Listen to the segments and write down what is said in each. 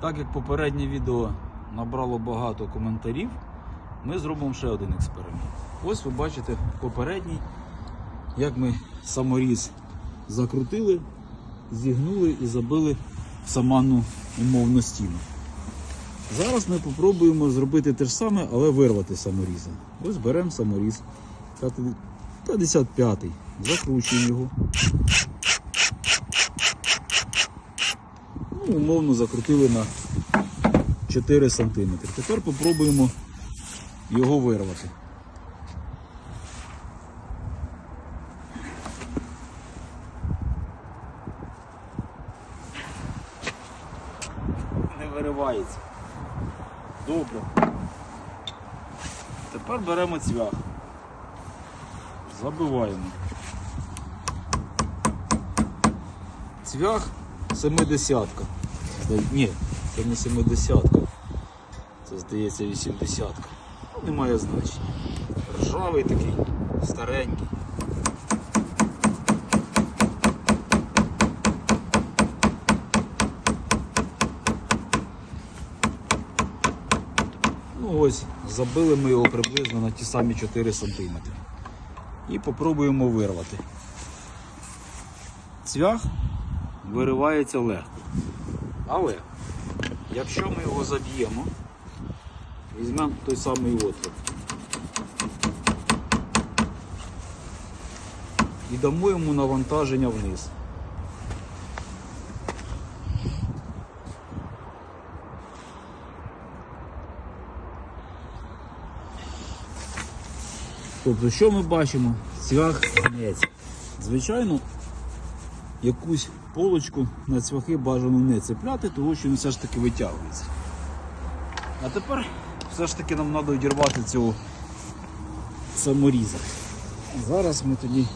Так як попереднє відео набрало багато коментарів, ми зробимо ще один експеримент. Ось ви бачите попередній, як ми саморіз закрутили, зігнули і забили в саманну умовну стіну. Зараз ми спробуємо зробити те ж саме, але вирвати саморіза. Ось беремо саморіз 55-й, закручуємо його. Ну, умовно закрутили на 4 см. Тепер спробуємо його вирвати. Не виривається. Добре. Тепер беремо цвях. Забиваємо. Цвях 70-ка. Ні, це не 70-ка. Це здається 80-ка. Ну, немає значення. Ржавий такий, старенький. Ну ось, забили ми його приблизно на ті самі 4 см. І попробуємо вирвати. Цвях виривається легко. Але якщо ми його заб'ємо, візьмемо той самий отвір і дамо йому навантаження вниз. Тобто, що ми бачимо? Цвях гнеться. Звичайно, якусь полочку на цвяхи бажано не цепляти, тому що він все ж таки витягується. А тепер все ж таки нам треба відірвати цього саморіза. Зараз ми тоді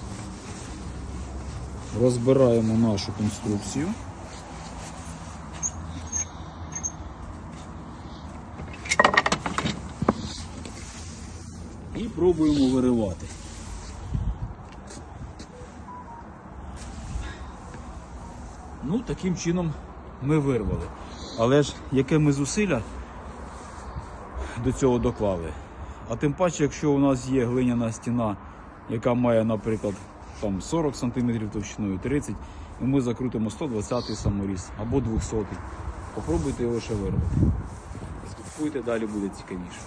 розбираємо нашу конструкцію. І пробуємо виривати. Ну, таким чином ми вирвали. Але ж яке ми зусилля до цього доклали. А тим паче, якщо у нас є глиняна стіна, яка має, наприклад, там 40 см товщиною 30 і ми закрутимо 120-й саморіз або 200-й. Попробуйте його ще вирвати. Слідкуйте, далі буде цікавіше.